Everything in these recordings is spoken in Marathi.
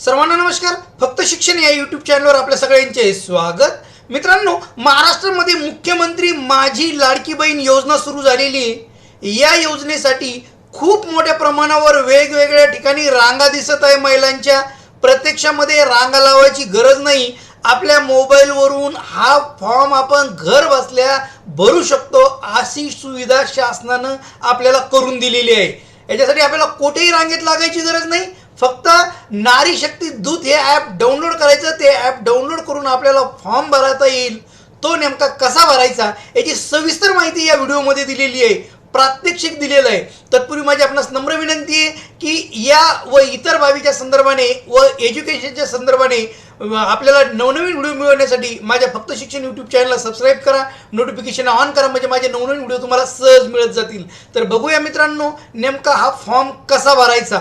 सर्वांना नमस्कार. फक्त शिक्षण या यूट्यूब चॅनलवर आपल्या सगळ्यांचे स्वागत. मित्रांनो महाराष्ट्रामध्ये मुख्यमंत्री माझी लाडकी बहीण योजना सुरू झालेली. आहे या योजनेसाठी खूप मोठ्या प्रमाणावर वेगवेगळ्या ठिकाणी रांगा दिसत आहे महिलांच्या. प्रत्यक्षामध्ये रांगा लावायची गरज नाही. आपल्या मोबाईलवरून हा फॉर्म आपण घर बसल्या भरू शकतो अशी सुविधा शासनानं आपल्याला करून दिलेली आहे. याच्यासाठी आपल्याला कुठेही रांगेत लागायची गरज नाही. फक्त नारी शक्ती दूत हे ॲप डाउनलोड करायचं ते ॲप डाउनलोड करून आपल्याला फॉर्म भरता येईल. तो नेमका कसा भरायचा याची सविस्तर माहिती या व्हिडिओमध्ये दिलेली आहे. प्रात्यक्षिक दिलेलं आहे. तत्पूर्वी माझी आपणास नम्र विनंती आहे की या व इतर बाबीच्या संदर्भाने व एज्युकेशनच्या संदर्भाने आपल्याला नवनवीन व्हिडिओ मिळवण्यासाठी माझ्या फक्त शिक्षण यूट्यूब चॅनलला सबस्क्राईब करा. नोटिफिकेशन ऑन करा म्हणजे माझे नवनवीन व्हिडिओ तुम्हाला सहज मिळत जातील. तर बघूया मित्रांनो नेमका हा फॉर्म कसा भरायचा?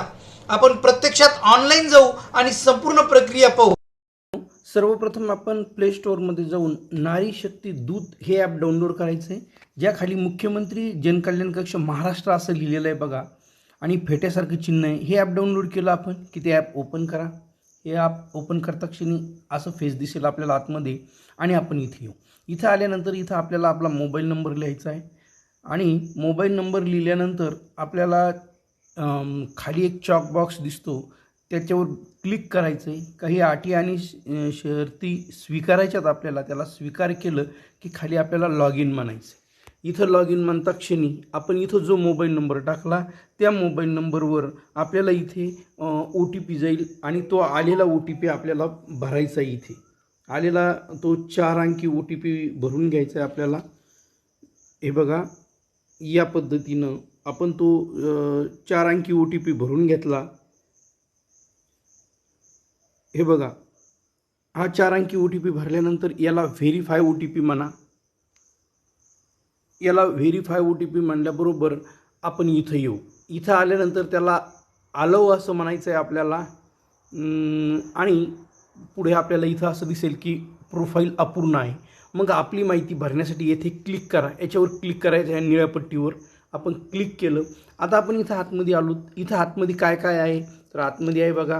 आपण प्रत्यक्षात ऑनलाईन जाऊ आणि संपूर्ण प्रक्रिया पाहू. सर्वप्रथम आपण प्ले स्टोअरमध्ये जाऊन नारी शक्ती दूत हे ॲप डाउनलोड करायचं आहे ज्या खाली मुख्यमंत्री जनकल्याण कक्ष महाराष्ट्र असं लिहिलेलं आहे बघा. आणि फेट्यासारखं चिन्ह आहे. हे ॲप डाउनलोड केलं आपण की ते ॲप ओपन करा. हे ॲप ओपन करता क्षणी असं फेस दिसेल आपल्याला आतमध्ये. आणि आपण इथे येऊ. इथं आल्यानंतर इथं आपल्याला आपला मोबाईल नंबर लिहायचा आहे. आणि मोबाईल नंबर लिहिल्यानंतर आपल्याला खाली एक चॉक बॉक्स दिसतो. त्याच्यावर क्लिक करायचं आहे काही अटी आणि श- शर्ती स्वीकारायच्यात आपल्याला. त्याला स्वीकार केलं की खाली आपल्याला लॉग इन म्हणायचं इथं लॉग इन म्हणता क्षणी आपण इथं जो मोबाईल नंबर टाकला त्या मोबाईल नंबरवर आपल्याला इथे ओ टी पी जाईल आणि तो आलेला ओ टी पी आपल्याला भरायचा आहे इथे. आलेला तो चार अंकी ओ टी पी भरून घ्यायचा आहे आपल्याला. हे बघा या पद्धतीनं आपण तो चार अंकी ओ टी पी भरून घेतला. हे बघा. हा चार अंकी ओ टी पी भरल्यानंतर याला व्हेरीफाय ओ टी पी म्हणा. याला व्हेरीफाय ओ टी पी म्हणल्याबरोबर आपण इथं येऊ. इथं आल्यानंतर त्याला आलो असं म्हणायचं आहे आपल्याला आणि पुढे आपल्याला इथं असं दिसेल की प्रोफाईल अपूर्ण आहे. मग आपली माहिती भरण्यासाठी येथे क्लिक करा. याच्यावर क्लिक करायचं आहे निळ्या पट्टीवर. आपण क्लिक केलं. आता आपण इथं आतमध्ये आलो. इथं आतमध्ये काय काय आहे? तर आतमध्ये आहे बघा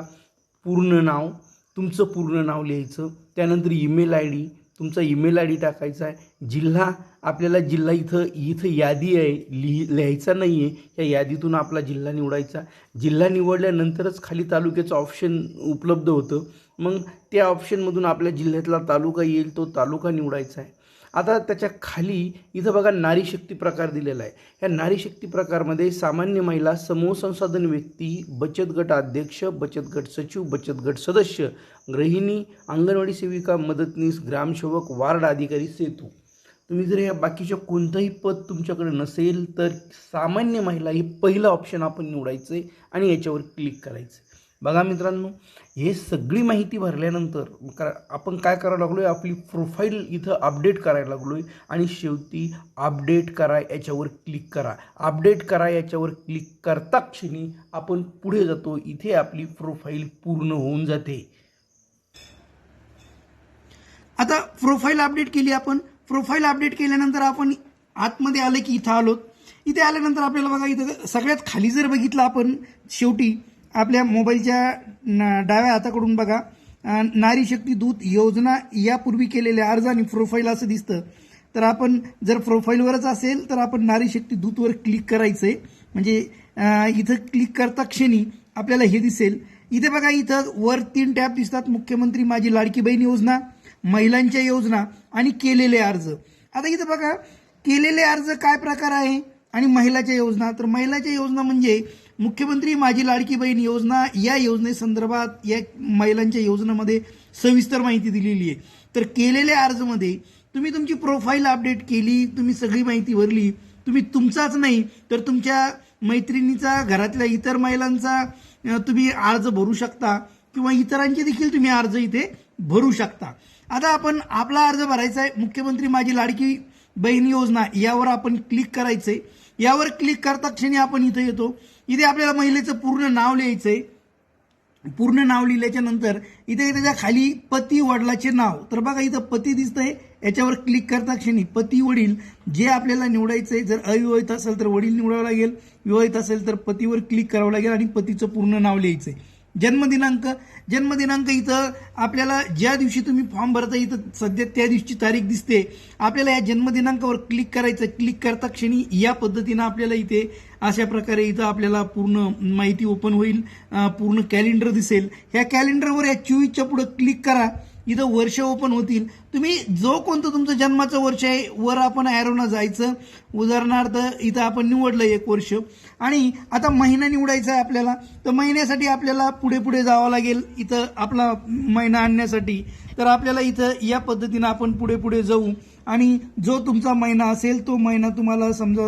पूर्ण नाव तुमचं पूर्ण नाव लिहायचं. त्यानंतर ईमेल आय डी तुमचा ईमेल आय डी टाकायचा आहे. जिल्हा आपल्याला जिल्हा इथं इथं यादी आहे. लिहि लिहायचा नाही आहे या यादीतून आपला जिल्हा निवडायचा. जिल्हा निवडल्यानंतरच खाली तालुक्याचं ऑप्शन उपलब्ध होतं. मग त्या ऑप्शनमधून आपल्या जिल्ह्यातला तालुका येईल तो तालुका निवडायचा आहे. आता त्याच्याखाली इथं बघा नारी शक्ती प्रकार दिलेला आहे. या नारी शक्ती प्रकारमध्ये सामान्य महिला समूह संसाधन व्यक्ती बचत गट अध्यक्ष बचत गट सचिव बचत गट सदस्य गृहिणी अंगणवाडी सेविका मदतनीस ग्रामसेवक वार्ड अधिकारी सेतू. तुम्ही जर या बाकीच्या कोणतंही पद तुमच्याकडे नसेल तर सामान्य महिला हे पहिलं ऑप्शन आपण निवडायचं आहे आणि याच्यावर क्लिक करायचं बघा मित्रांनो हे सगळी माहिती भरल्यानंतर आपण काय करायला लागलो आहे आपली प्रोफाईल इथं अपडेट करायला लागलो आहे आणि शेवटी अपडेट करा याच्यावर क्लिक करा. अपडेट करा याच्यावर क्लिक करता क्षणी आपण पुढे जातो. इथे आपली प्रोफाईल पूर्ण होऊन जाते. आता प्रोफाईल अपडेट केली आपण. प्रोफाईल अपडेट केल्यानंतर आपण आतमध्ये आलं की इथं आलो इथे आल्यानंतर आपल्याला बघा इथं सगळ्यात खाली जर बघितलं आपण शेवटी आपल्या मोबाईलच्या न- डाव्या हाताकडून बघा. नारी शक्ती दूत योजना यापूर्वी केलेल्या अर्ज आणि प्रोफाईल असं दिसतं. तर आपण जर प्रोफाईलवरच असेल तर आपण नारी शक्ती दूतवर क्लिक करायचं आहे म्हणजे इथं क्लिक करता क्षणी आपल्याला हे दिसेल. इथे बघा इथं वर तीन टॅब दिसतात. मुख्यमंत्री माझी लाडकी बहीण योजना महिलांच्या योजना आणि केलेले अर्ज. आता इथं बघा केलेले अर्ज काय प्रकार आहे? आणि महिलाच्या योजना. तर महिलाच्या योजना म्हणजे मुख्यमंत्री माझी लाडकी बहीण योजना या योजनेसंदर्भात या महिलांच्या योजनेमध्ये सविस्तर माहिती दिलेली आहे. तर केलेल्या अर्जमध्ये तुम्ही तुमची प्रोफाईल अपडेट केली तुम्ही सगळी माहिती भरली तुम्ही तुमचाच नाही तर तुमच्या मैत्रिणीचा घरातल्या इतर महिलांचा तुम्ही अर्ज भरू शकता किंवा इतरांचे देखील तुम्ही अर्ज इथे भरू शकता. आता आपण आपला अर्ज भरायचा आहे. मुख्यमंत्री माझी लाडकी बहीण योजना यावर आपण क्लिक करायचंय. यावर क्लिक करता क्षणी आपण इथं येतो. इथे आपल्याला महिलेचं पूर्ण नाव लिहायचंय. पूर्ण नाव लिहिल्याच्या नंतर इथे त्याच्याखाली पती वडिलाचे नाव. तर बघा इथं पती दिसतंय. याच्यावर क्लिक करता क्षणी पती वडील जे आपल्याला निवडायचंय जर अविवाहित असेल तर वडील निवडावं लागेल. विवाहित असेल तर पतीवर क्लिक करावं लागेल आणि पतीचं पूर्ण नाव लिहायचंय. जन्मदिनांक जन्मदिनांक इथं आपल्याला ज्या दिवशी तुम्ही फॉर्म भरता इथं सध्या त्या दिवशीची तारीख दिसते. आपल्याला या जन्मदिनांकावर क्लिक करायचं क्लिक करता क्षणी या पद्धतीनं आपल्याला इथे अशा प्रकारे इथं आपल्याला पूर्ण माहिती ओपन होईल पूर्ण कॅलेंडर दिसेल. ह्या कॅलेंडरवर या चोवीसच्या पुढं क्लिक करा. इथं वर्ष ओपन होतील. तुम्ही जो कोणतं तुमचं जन्माचं वर्ष आहे वर आपण ॲरोनं जायचं. उदाहरणार्थ इथं आपण निवडलं एक वर्ष. आणि आता महिना निवडायचा आहे आपल्याला तर महिन्यासाठी आपल्याला पुढे पुढे जावं लागेल. इथं आपला महिना आणण्यासाठी. तर आपल्याला इथं या पद्धतीनं आपण पुढे पुढे जाऊ. आणि जो तुमचा महिना असेल तो महिना तुम्हाला समजा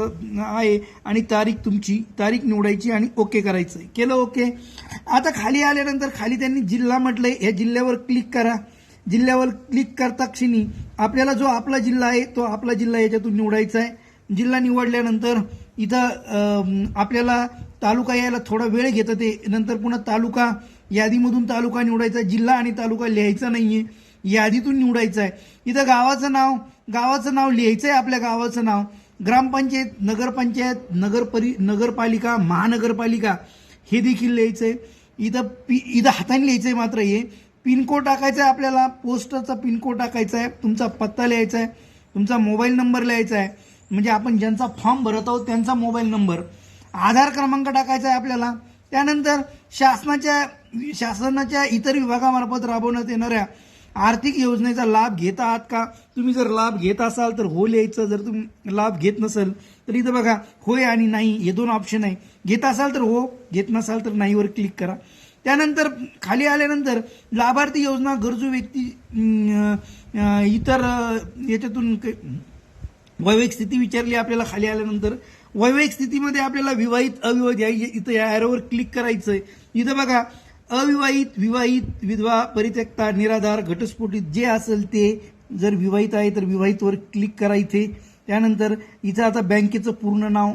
आहे आणि तारीख तुमची तारीख निवडायची आणि ओके करायचं केलं ओके. आता खाली आल्यानंतर खाली त्यांनी जिल्हा म्हटलंय. या जिल्ह्यावर क्लिक करा. जिल्ह्यावर क्लिक करता क्षणी आपल्याला जो आपला जिल्हा आहे तो आपला जिल्हा याच्यातून निवडायचा आहे. जिल्हा निवडल्यानंतर इथं आपल्याला तालुका यायला थोडा वेळ घेतं ते. नंतर पुन्हा तालुका यादीमधून तालुका निवडायचा जिल्हा आणि तालुका लिहायचा नाही आहे यादीतून निवडायचं आहे. इथं गावाचं नाव गावाचं नाव लिहायचं आहे आपल्या गावाचं नाव. ग्रामपंचायत नगरपंचायत नगर परि नगरपालिका महानगरपालिका हे देखील लिहायचं आहे इथं पी इथं हाताने लिहायचं आहे मात्र हे. पिनकोड टाकायचा आहे आपल्याला पोस्टरचा पिनकोड टाकायचा आहे तुमचा पत्ता लिहायचा आहे तुमचा मोबाईल नंबर लिहायचा आहे. म्हणजे आपण ज्यांचा फॉर्म भरत आहोत त्यांचा मोबाईल नंबर. आधार क्रमांक टाकायचा आहे आपल्याला. त्यानंतर शासनाच्या शासनाच्या इतर विभागामार्फत राबवण्यात येणाऱ्या आर्थिक योजनेचा लाभ घेत आहात का? तुम्ही जर लाभ घेत असाल तर हो लिहायचं. जर तुम्ही लाभ घेत नसेल तर इथं बघा होय आणि नाही हे दोन ऑप्शन आहे. घेत असाल तर हो घेत नसाल तर नाहीवर क्लिक करा. त्यानंतर खाली आल्यानंतर लाभार्थी योजना गरजू व्यक्ती इतर याच्यातून काही- वैवाहिक स्थिती विचारली आपल्याला खाली आल्यानंतर वैवाहिक स्थितीमध्ये आपल्याला विवाहित अविवाहित या इथं या ॲरोवर क्लिक करायचं आहे इथं बघा अविवाहित विवाहित विधवा परित्यक्ता निराधार घटस्फोटित जे असेल ते जर विवाहित आहे तर विवाहितवर क्लिक करायचे त्यानंतर इथं आता बँकेचं पूर्ण नाव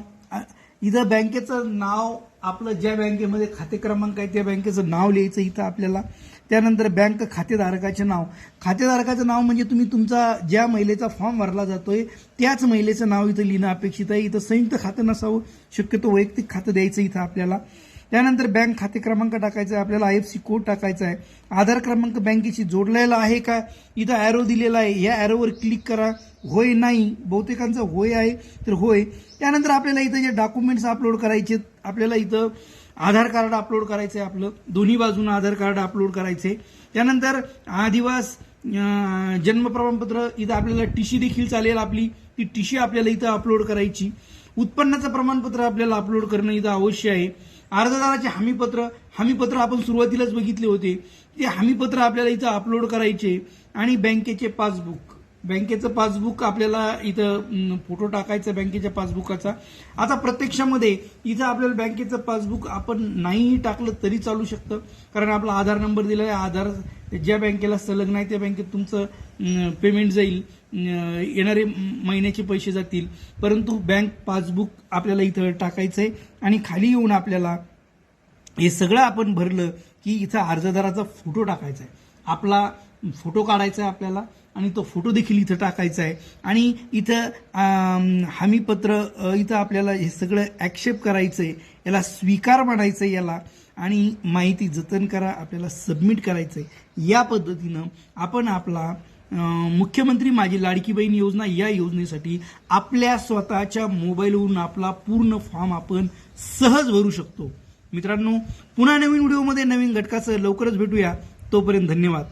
इथं बँकेचं नाव आपलं ज्या बँकेमध्ये खाते क्रमांक आहे त्या बँकेचं नाव लिहायचं इथं आपल्याला. त्यानंतर बँक खातेधारकाचे नाव. खातेधारकाचं नाव म्हणजे तुम्ही तुमचा ज्या महिलेचा फॉर्म भरला जातोय त्याच महिलेचं नाव इथं लिहिणं अपेक्षित आहे. इथं संयुक्त खातं नसावं शक्यतो वैयक्तिक खातं द्यायचं इथं आपल्याला. त्यानंतर बँक खाते क्रमांक टाकायचा आहे आपल्याला आय एफ सी कोड टाकायचा आहे. आधार क्रमांक बँकेशी जोडलेला आहे का? इथं ॲरो दिलेला आहे. या ॲरोवर क्लिक करा. होय नाही. बहुतेकांचं होय आहे तर होय. त्यानंतर आपल्याला इथं जे डॉक्युमेंट्स अपलोड करायचे आपल्याला इथं आधार कार्ड अपलोड करायचं आहे आपलं. दोन्ही बाजूनं आधार कार्ड अपलोड करायचे. त्यानंतर आदिवास जन्म प्रमाणपत्र इथं आपल्याला टीशी देखील चालेल आपली. ती टीशी आपल्याला इथं अपलोड करायची. उत्पन्नाचं प्रमाणपत्र आपल्याला अपलोड करणं इथं अवश्य आहे. अर्जदाराचे हमीपत्र हमीपत्र आपण सुरुवातीलाच बघितले होते. ते हमीपत्र आपल्याला इथं अपलोड करायचे आणि बँकेचे पासबुक बँकेचं पासबुक आपल्याला इथं फोटो टाकायचा बँकेच्या पासबुकाचा. आता प्रत्यक्षामध्ये इथं आपल्याला बँकेचं पासबुक आपण नाहीही टाकलं तरी चालू शकतं. कारण आपला आधार नंबर दिला आहे आधार ज्या बँकेला संलग्न आहे त्या बँकेत तुमचं पेमेंट जाईल. येणारे महिन्याचे पैसे जातील. परंतु बँक पासबुक आपल्याला इथं टाकायचं आहे आणि खाली येऊन आपल्याला हे सगळं आपण भरलं की इथं अर्जदाराचा फोटो टाकायचा आहे. आपला फोटो काढायचा आहे आपल्याला. आणि तो फोटो देखील इथं टाकायचा आहे. आणि इथं हमीपत्र इथं आपल्याला हे सगळं ॲक्सेप्ट करायचं आहे याला स्वीकार म्हणायचं आहे याला. आणि माहिती जतन करा आपल्याला सबमिट करायचं आहे या पद्धतीनं आपण आपला मुख्यमंत्री माझी लाडकी बहीण योजना या योजनेसाठी आपल्या स्वतःच्या मोबाईलवरून आपला पूर्ण फॉर्म आपण सहज भरू शकतो. मित्रांनो पुन्हा नवीन व्हिडिओमध्ये नवीन घटकाचं लवकरच भेटूया. तोपर्यंत धन्यवाद.